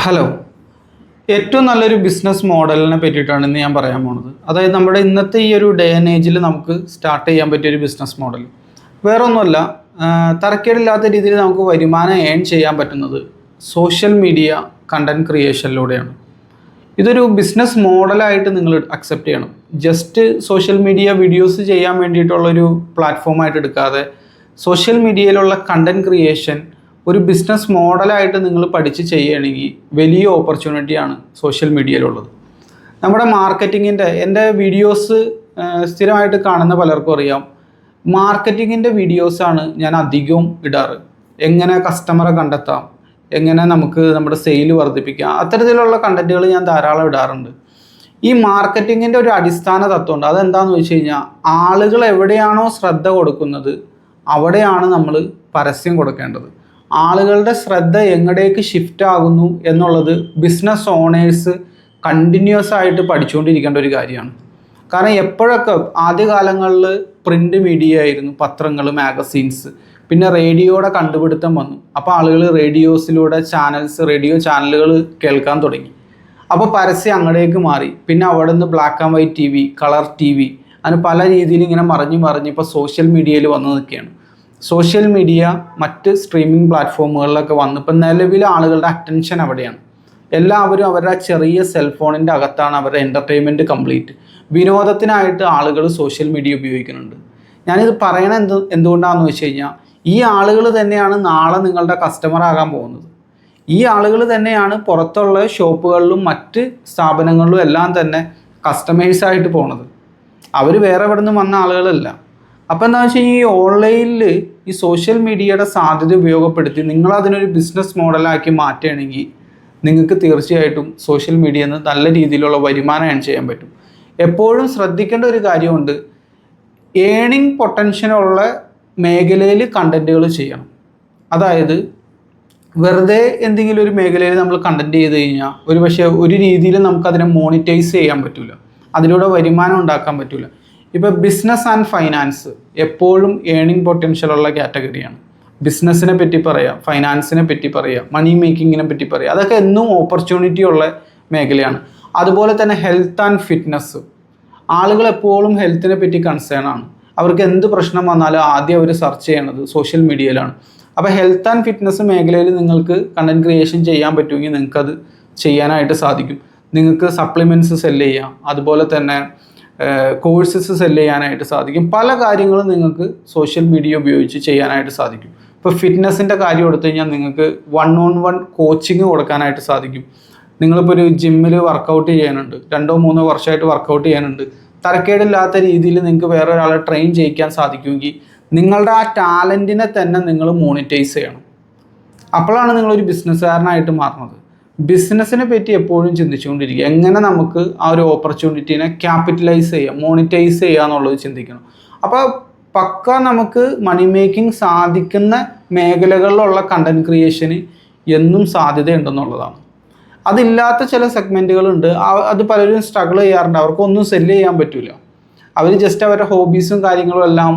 Hello ഏറ്റവും നല്ലൊരു business മോഡലിനെ പറ്റിയിട്ടാണ് ഇന്ന് ഞാൻ പറയാൻ പോണത്. അതായത് നമ്മുടെ ഇന്നത്തെ ഈ ഒരു ഡേ ആൻഡ് ഏജിൽ നമുക്ക് സ്റ്റാർട്ട് ചെയ്യാൻ പറ്റിയ ഒരു ബിസിനസ് മോഡൽ വേറൊന്നുമല്ല തരക്കേടില്ലാത്ത രീതിയിൽ നമുക്ക് വരുമാനം ഏൺ ചെയ്യാൻ പറ്റുന്നത് സോഷ്യൽ മീഡിയ കണ്ടന്റ് ക്രിയേഷനിലൂടെയാണ് ഇതൊരു ബിസിനസ് മോഡലായിട്ട് നിങ്ങൾ അക്സെപ്റ്റ് ചെയ്യണം. ജസ്റ്റ് സോഷ്യൽ മീഡിയ വീഡിയോസ് ചെയ്യാൻ വേണ്ടിയിട്ടുള്ളൊരു പ്ലാറ്റ്ഫോമായിട്ട് എടുക്കാതെ സോഷ്യൽ മീഡിയയിലുള്ള കണ്ടന്റ് ക്രിയേഷൻ ഒരു ബിസിനസ് മോഡലായിട്ട് നിങ്ങൾ പഠിച്ച് ചെയ്യുകയാണെങ്കിൽ വലിയ ഓപ്പർച്യൂണിറ്റിയാണ് സോഷ്യൽ മീഡിയയിലുള്ളത് നമ്മുടെ മാർക്കറ്റിങ്ങിന്റെ എന്റെ വീഡിയോസ് സ്ഥിരമായിട്ട് കാണുന്ന പലർക്കും അറിയാം. മാർക്കറ്റിങ്ങിന്റെ വീഡിയോസാണ് ഞാൻ അധികവും ഇടാറ്. എങ്ങനെ കസ്റ്റമറെ കണ്ടെത്താം എങ്ങനെ നമുക്ക് നമ്മുടെ സെയിൽ വർദ്ധിപ്പിക്കാം അത്തരത്തിലുള്ള കണ്ടന്റുകൾ ഞാൻ ധാരാളം ഇടാറുണ്ട്. ഈ മാർക്കറ്റിങ്ങിന്റെ ഒരു അടിസ്ഥാന തത്വമുണ്ട്. അതെന്താണെന്ന് വെച്ച് കഴിഞ്ഞാൽ ആളുകൾ എവിടെയാണോ ശ്രദ്ധ കൊടുക്കുന്നത് അവിടെയാണ് നമ്മൾ പരസ്യം കൊടുക്കേണ്ടത്. ആളുകളുടെ ശ്രദ്ധ എങ്ങടേക്ക് ഷിഫ്റ്റ് ആകുന്നു എന്നുള്ളത് ബിസിനസ് ഓണേഴ്സ് കണ്ടിന്യൂസ് ആയിട്ട് പഠിച്ചുകൊണ്ടിരിക്കേണ്ട ഒരു കാര്യമാണ്. കാരണം എപ്പോഴൊക്കെ ആദ്യകാലങ്ങളിൽ പ്രിന്റ് മീഡിയ ആയിരുന്നു പത്രങ്ങൾ മാഗസീൻസ് പിന്നെ റേഡിയോയുടെ കണ്ടുപിടുത്തം വന്നു. അപ്പോൾ ആളുകൾ റേഡിയോസിലൂടെ ചാനൽസ് റേഡിയോ ചാനലുകൾ കേൾക്കാൻ തുടങ്ങി. അപ്പോൾ പരസ്യം അങ്ങടേക്ക് മാറി. പിന്നെ അവിടെ നിന്ന് black and white T V colour T V അങ്ങനെ പല രീതിയിൽ ഇങ്ങനെ മറിഞ്ഞ് മറിഞ്ഞ് ഇപ്പോൾ സോഷ്യൽ മീഡിയയിൽ വന്ന് നിൽക്കുകയാണ്. സോഷ്യൽ മീഡിയ മറ്റ് സ്ട്രീമിംഗ് പ്ലാറ്റ്ഫോമുകളിലൊക്കെ വന്നപ്പോൾ നിലവിലെ ആളുകളുടെ അറ്റൻഷൻ അവിടെയാണ്. എല്ലാവരും അവരുടെ ചെറിയ സെൽഫോണിന്റെ അകത്താണ് അവരുടെ എന്റർടൈൻമെന്റ് കംപ്ലീറ്റ് വിനോദത്തിനായിട്ട് ആളുകൾ സോഷ്യൽ മീഡിയ ഉപയോഗിക്കുന്നുണ്ട്. ഞാനിത് പറയണത് എന്ത് എന്തുകൊണ്ടാണെന്ന് വെച്ച് കഴിഞ്ഞാൽ ഈ ആളുകൾ തന്നെയാണ് നാളെ നിങ്ങളുടെ കസ്റ്റമർ ആകാൻ പോകുന്നത്. ഈ ആളുകൾ തന്നെയാണ് പുറത്തുള്ള ഷോപ്പുകളിലും മറ്റ് സ്ഥാപനങ്ങളിലും എല്ലാം തന്നെ കസ്റ്റമേഴ്സായിട്ട് പോണത്. അവർ വേറെ എവിടെ നിന്ന് വന്ന ആളുകളല്ല. അപ്പോൾ എന്താ വെച്ചാൽ ഈ ഓൺലൈനിൽ ഈ സോഷ്യൽ മീഡിയയുടെ സാധ്യത ഉപയോഗപ്പെടുത്തി നിങ്ങൾ അതിനൊരു ബിസിനസ് മോഡലാക്കി മാറ്റുകയാണെങ്കിൽ നിങ്ങൾക്ക് തീർച്ചയായിട്ടും സോഷ്യൽ മീഡിയയിൽ നിന്ന് നല്ല രീതിയിലുള്ള വരുമാനം ചെയ്യാൻ പറ്റും. എപ്പോഴും ശ്രദ്ധിക്കേണ്ട ഒരു കാര്യമുണ്ട് ഏണിംഗ് പൊട്ടൻഷ്യലുള്ള മേഖലയിൽ കണ്ടന്റുകൾ ചെയ്യണം. അതായത് വെറുതെ എന്തെങ്കിലും ഒരു മേഖലയിൽ നമ്മൾ കണ്ടന്റ് ചെയ്ത് കഴിഞ്ഞാൽ ഒരു പക്ഷേ ഒരു രീതിയിൽ നമുക്കതിനെ മോണിറ്റൈസ് ചെയ്യാൻ പറ്റില്ല അതിലൂടെ വരുമാനം ഉണ്ടാക്കാൻ പറ്റില്ല ഇപ്പോൾ ബിസിനസ് ആൻഡ് ഫൈനാൻസ് എപ്പോഴും ഏണിംഗ് പൊട്ടൻഷ്യൽ ഉള്ള കാറ്റഗറിയാണ് ബിസിനസ്സിനെ പറ്റി പറയാം ഫൈനാൻസിനെ പറ്റി പറയാം മണി മേക്കിങ്ങിനെ പറ്റി പറയാം അതൊക്കെ എന്നും ഓപ്പർച്യൂണിറ്റി ഉള്ള മേഖലയാണ്. അതുപോലെ തന്നെ ഹെൽത്ത് ആൻഡ് ഫിറ്റ്നസ് ആളുകൾ എപ്പോഴും ഹെൽത്തിനെ പറ്റി കൺസേൺ ആണ്. അവർക്ക് എന്ത് പ്രശ്നം വന്നാലും ആദ്യം അവർ സെർച്ച് ചെയ്യണത് സോഷ്യൽ മീഡിയയിലാണ് അപ്പോൾ ഹെൽത്ത് ആൻഡ് ഫിറ്റ്നസ് മേഖലയിൽ നിങ്ങൾക്ക് കണ്ടന്റ് ക്രിയേഷൻ ചെയ്യാൻ പറ്റുമെങ്കിൽ നിങ്ങൾക്കത് ചെയ്യാനായിട്ട് സാധിക്കും. നിങ്ങൾക്ക് സപ്ലിമെന്റ്സ് സെല്ല് ചെയ്യാം. അതുപോലെ തന്നെ കോഴ്സസ് സെല്ല് ചെയ്യാനായിട്ട് സാധിക്കും. പല കാര്യങ്ങളും നിങ്ങൾക്ക് സോഷ്യൽ മീഡിയ ഉപയോഗിച്ച് ചെയ്യാനായിട്ട് സാധിക്കും. ഇപ്പോൾ ഫിറ്റ്നസിന്റെ കാര്യം എടുത്തു കഴിഞ്ഞാൽ നിങ്ങൾക്ക് വൺ ഓൺ വൺ കോച്ചിങ് കൊടുക്കാനായിട്ട് സാധിക്കും. നിങ്ങളിപ്പോൾ ഒരു ജിമ്മിൽ വർക്കൗട്ട് ചെയ്യാനുണ്ട്. രണ്ടോ മൂന്നോ വർഷമായിട്ട് വർക്കൗട്ട് ചെയ്യാനുണ്ട്. തരക്കേടില്ലാത്ത രീതിയിൽ നിങ്ങൾക്ക് വേറെ ഒരാളെ ട്രെയിൻ ചെയ്യിക്കാൻ സാധിക്കുമെങ്കിൽ നിങ്ങളുടെ ആ ടാലന്റിനെ തന്നെ നിങ്ങൾ മോണിറ്റൈസ് ചെയ്യണം. അപ്പോഴാണ് നിങ്ങളൊരു ബിസിനസ്സുകാരനായിട്ട് മാറുന്നത്. ബിസിനസ്സിനെ പറ്റി എപ്പോഴും ചിന്തിച്ചുകൊണ്ടിരിക്കുക. എങ്ങനെ നമുക്ക് ആ ഒരു ഓപ്പർച്യൂണിറ്റീനെ ക്യാപിറ്റലൈസ് ചെയ്യുക മോണിറ്റൈസ് ചെയ്യുക എന്നുള്ളത് ചിന്തിക്കണം. അപ്പോൾ പക്ക നമുക്ക് മണി മേക്കിംഗ് സാധിക്കുന്ന മേഖലകളിലുള്ള കണ്ടന്റ് ക്രിയേഷന് എന്നും സാധ്യതയുണ്ടെന്നുള്ളതാണ്. അതില്ലാത്ത ചില സെഗ്മെന്റുകളുണ്ട് അത് പലരും സ്ട്രഗിൾ ചെയ്യാറുണ്ട്. അവർക്കൊന്നും സെല്ല് ചെയ്യാൻ പറ്റില്ല അവർ ജസ്റ്റ് അവരുടെ ഹോബീസും കാര്യങ്ങളും എല്ലാം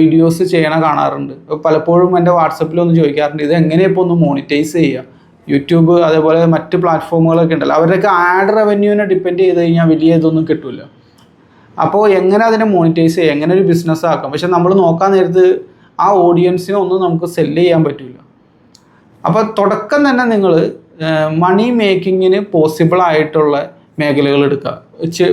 വീഡിയോസ് ചെയ്യണ കാണാറുണ്ട്. പലപ്പോഴും എന്റെ വാട്സപ്പിലൊന്ന് ചോദിക്കാറുണ്ട് ഇത് എങ്ങനെയപ്പോൾ ഒന്ന് മോണിറ്റൈസ് ചെയ്യുക യൂട്യൂബ് അതേപോലെ മറ്റ് പ്ലാറ്റ്ഫോമുകളൊക്കെ ഉണ്ടല്ലോ. അവരുടെയൊക്കെ ആഡ് റവന്യൂവിനെ ഡിപ്പെൻഡ് ചെയ്ത് കഴിഞ്ഞാൽ വലിയ ഇതൊന്നും കിട്ടില്ല അപ്പോൾ എങ്ങനെ അതിനെ മോണിറ്റൈസ് ചെയ്യുക എങ്ങനെ ഒരു ബിസിനസ് ആക്കാം? പക്ഷെ നമ്മൾ നോക്കാൻ നേരത്ത് ആ ഓഡിയൻസിനെ ഒന്നും നമുക്ക് സെല്ല് ചെയ്യാൻ പറ്റില്ല അപ്പോൾ തുടക്കം തന്നെ നിങ്ങൾ മണി മേക്കിങ്ങിന് പോസിബിൾ ആയിട്ടുള്ള മേഖലകൾ എടുക്കുക.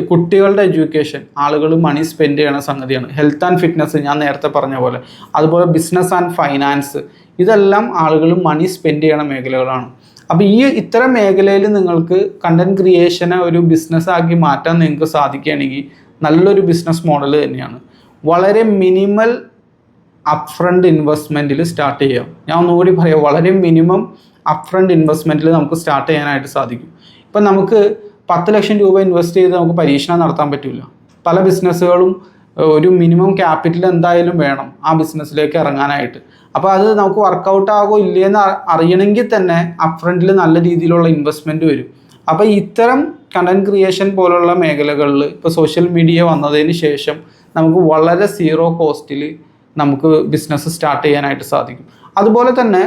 കുട്ടികളുടെ എഡ്യൂക്കേഷൻ ആളുകൾ മണി സ്പെൻഡ് ചെയ്യണ സംഗതിയാണ്. ഹെൽത്ത് ആൻഡ് ഫിറ്റ്നസ് ഞാൻ നേരത്തെ പറഞ്ഞ പോലെ. അതുപോലെ ബിസിനസ് ആൻഡ് ഫൈനാൻസ് ഇതെല്ലാം ആളുകൾ മണി സ്പെൻഡ് ചെയ്യണ മേഖലകളാണ്. അപ്പോൾ ഈ ഇത്തരം മേഖലയിൽ നിങ്ങൾക്ക് കണ്ടന്റ് ക്രിയേഷനെ ഒരു ബിസിനസ് ആക്കി മാറ്റാൻ നിങ്ങൾക്ക് സാധിക്കുകയാണെങ്കിൽ നല്ലൊരു ബിസിനസ് മോഡൽ തന്നെയാണ്. വളരെ മിനിമൽ അപ് ഫ്രണ്ട് ഇൻവെസ്റ്റ്മെന്റിൽ സ്റ്റാർട്ട് ചെയ്യാം. ഞാൻ ഒന്നുകൂടി പറയാം വളരെ മിനിമം അപ് ഫ്രണ്ട് ഇൻവെസ്റ്റ്മെന്റിൽ നമുക്ക് സ്റ്റാർട്ട് ചെയ്യാനായിട്ട് സാധിക്കും. ഇപ്പം നമുക്ക് പത്ത് ലക്ഷം രൂപ ഇൻവെസ്റ്റ് ചെയ്ത് നമുക്ക് പരീക്ഷണം നടത്താൻ പറ്റില്ല പല ബിസിനസ്സുകളും ഒരു മിനിമം ക്യാപിറ്റൽ എന്തായാലും വേണം ആ ബിസിനസ്സിലേക്ക് ഇറങ്ങാനായിട്ട്. അപ്പോൾ അത് നമുക്ക് വർക്കൗട്ട് ആകോ ഇല്ലയെന്ന് അറിയണമെങ്കിൽ തന്നെ അപ്ഫ്രണ്ടിൽ നല്ല രീതിയിലുള്ള ഇൻവെസ്റ്റ്മെന്റ് വരും. അപ്പോൾ ഇത്തരം കണ്ടന്റ് ക്രിയേഷൻ പോലുള്ള മേഖലകളിൽ ഇപ്പോൾ സോഷ്യൽ മീഡിയ വന്നതിന് ശേഷം നമുക്ക് വളരെ സീറോ കോസ്റ്റിൽ നമുക്ക് ബിസിനസ് സ്റ്റാർട്ട് ചെയ്യാനായിട്ട് സാധിക്കും. അതുപോലെ തന്നെ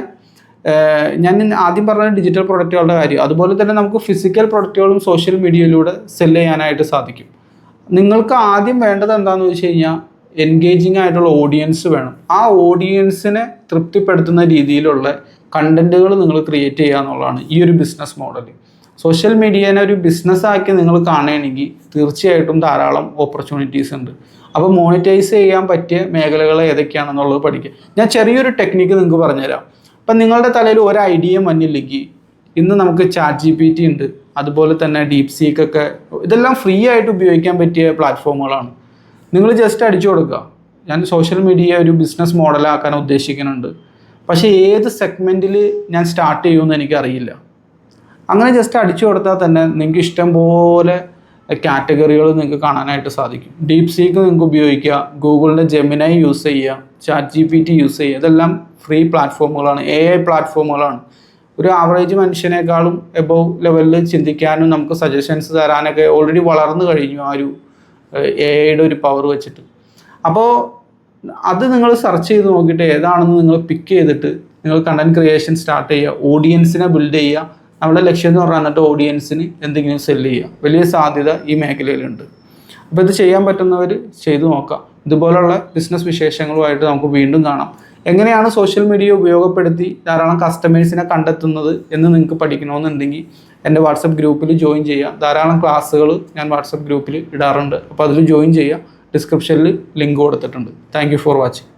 ഞാൻ ആദ്യം പറഞ്ഞ ഡിജിറ്റൽ പ്രൊഡക്റ്റുകളുടെ കാര്യം. അതുപോലെ തന്നെ നമുക്ക് ഫിസിക്കൽ പ്രൊഡക്റ്റുകളും സോഷ്യൽ മീഡിയയിലൂടെ സെല്ല് ചെയ്യാനായിട്ട് സാധിക്കും. നിങ്ങൾക്ക് ആദ്യം വേണ്ടത് എന്താണെന്ന് വെച്ച് കഴിഞ്ഞാൽ എൻഗേജിങ് ആയിട്ടുള്ള ഓഡിയൻസ് വേണം. ആ ഓഡിയൻസിനെ തൃപ്തിപ്പെടുത്തുന്ന രീതിയിലുള്ള കണ്ടന്റുകൾ നിങ്ങൾ ക്രിയേറ്റ് ചെയ്യുക എന്നുള്ളതാണ് ഈ ഒരു ബിസിനസ് മോഡൽ സോഷ്യൽ മീഡിയേനെ ഒരു ബിസിനസ് ആക്കി നിങ്ങൾ കാണുകയാണെങ്കിൽ തീർച്ചയായിട്ടും ധാരാളം ഓപ്പർച്യൂണിറ്റീസ് ഉണ്ട്. അപ്പോൾ മോണിറ്റൈസ് ചെയ്യാൻ പറ്റിയ മേഖലകൾ ഏതൊക്കെയാണെന്നുള്ളത് പഠിക്കുക. ഞാൻ ചെറിയൊരു ടെക്നിക്ക് നിങ്ങൾക്ക് പറഞ്ഞുതരാം. ഇപ്പം നിങ്ങളുടെ തലയിൽ ഒരു ഐഡിയ മഞ്ഞില്ലെങ്കിൽ ഇന്ന് നമുക്ക് ചാറ്റ് ജി പി ടി ഉണ്ട്. അതുപോലെ തന്നെ ഡീപ് സീക്ക് ഒക്കെ. ഇതെല്ലാം ഫ്രീ ആയിട്ട് ഉപയോഗിക്കാൻ പറ്റിയ പ്ലാറ്റ്ഫോമുകളാണ് നിങ്ങൾ ജസ്റ്റ് അടിച്ചു കൊടുക്കുക. ഞാൻ സോഷ്യൽ മീഡിയ ഒരു ബിസിനസ് മോഡലാക്കാൻ ഉദ്ദേശിക്കുന്നുണ്ട്. പക്ഷേ ഏത് സെഗ്മെന്റിൽ ഞാൻ സ്റ്റാർട്ട് ചെയ്യുമെന്ന് എനിക്കറിയില്ല. അങ്ങനെ ജസ്റ്റ് അടിച്ചു കൊടുത്താൽ തന്നെ നിങ്ങൾക്ക് ഇഷ്ടം പോലെ കാറ്റഗറികൾ നിങ്ങൾക്ക് കാണാനായിട്ട് സാധിക്കും. ഡീപ് സീക്ക് നിങ്ങൾക്ക് ഉപയോഗിക്കുക ഗൂഗിളിന്റെ ജെമിനായി യൂസ് ചെയ്യുക chat G P T use ചെയ്യുക. ഇതെല്ലാം ഫ്രീ പ്ലാറ്റ്ഫോമുകളാണ് എ ഐ പ്ലാറ്റ്ഫോമുകളാണ് ഒരു ആവറേജ് മനുഷ്യനേക്കാളും എബോവ് ലെവലിൽ ചിന്തിക്കാനും നമുക്ക് സജഷൻസ് തരാനൊക്കെ ഓൾറെഡി വളർന്നു കഴിഞ്ഞു ആ ഒരു എ ഐയുടെ ഒരു പവർ വെച്ചിട്ട്. അപ്പോൾ അത് നിങ്ങൾ സെർച്ച് ചെയ്ത് നോക്കിയിട്ട് ഏതാണെന്ന് നിങ്ങൾ പിക്ക് ചെയ്തിട്ട് നിങ്ങൾ കണ്ടന്റ് ക്രിയേഷൻ സ്റ്റാർട്ട് ചെയ്യുക ഓഡിയൻസിനെ ബിൽഡ് ചെയ്യുക നമ്മുടെ ലക്ഷ്യം എന്ന് പറഞ്ഞാൽ എന്നിട്ട് ഓഡിയൻസിന് എന്തെങ്കിലും സെല്ല് ചെയ്യുക. വലിയ സാധ്യത ഈ മേഖലയിലുണ്ട്. അപ്പോൾ ഇത് ചെയ്യാൻ പറ്റുന്നവർ ചെയ്തു നോക്കാം. ഇതുപോലുള്ള ബിസിനസ് വിശേഷങ്ങളുമായിട്ട് നമുക്ക് വീണ്ടും കാണാം. എങ്ങനെയാണ് സോഷ്യൽ മീഡിയ ഉപയോഗപ്പെടുത്തി ധാരാളം കസ്റ്റമേഴ്സിനെ കണ്ടെത്തുന്നത് എന്ന് നിങ്ങൾക്ക് പഠിക്കണമെന്നുണ്ടെങ്കിൽ എന്റെ വാട്സപ്പ് ഗ്രൂപ്പിൽ ജോയിൻ ചെയ്യുക. ധാരാളം ക്ലാസ്സുകൾ ഞാൻ വാട്സപ്പ് ഗ്രൂപ്പിൽ ഇടാറുണ്ട്. അപ്പോൾ അതിൽ ജോയിൻ ചെയ്യുക. ഡിസ്ക്രിപ്ഷനിൽ ലിങ്ക് കൊടുത്തിട്ടുണ്ട്. Thank for watching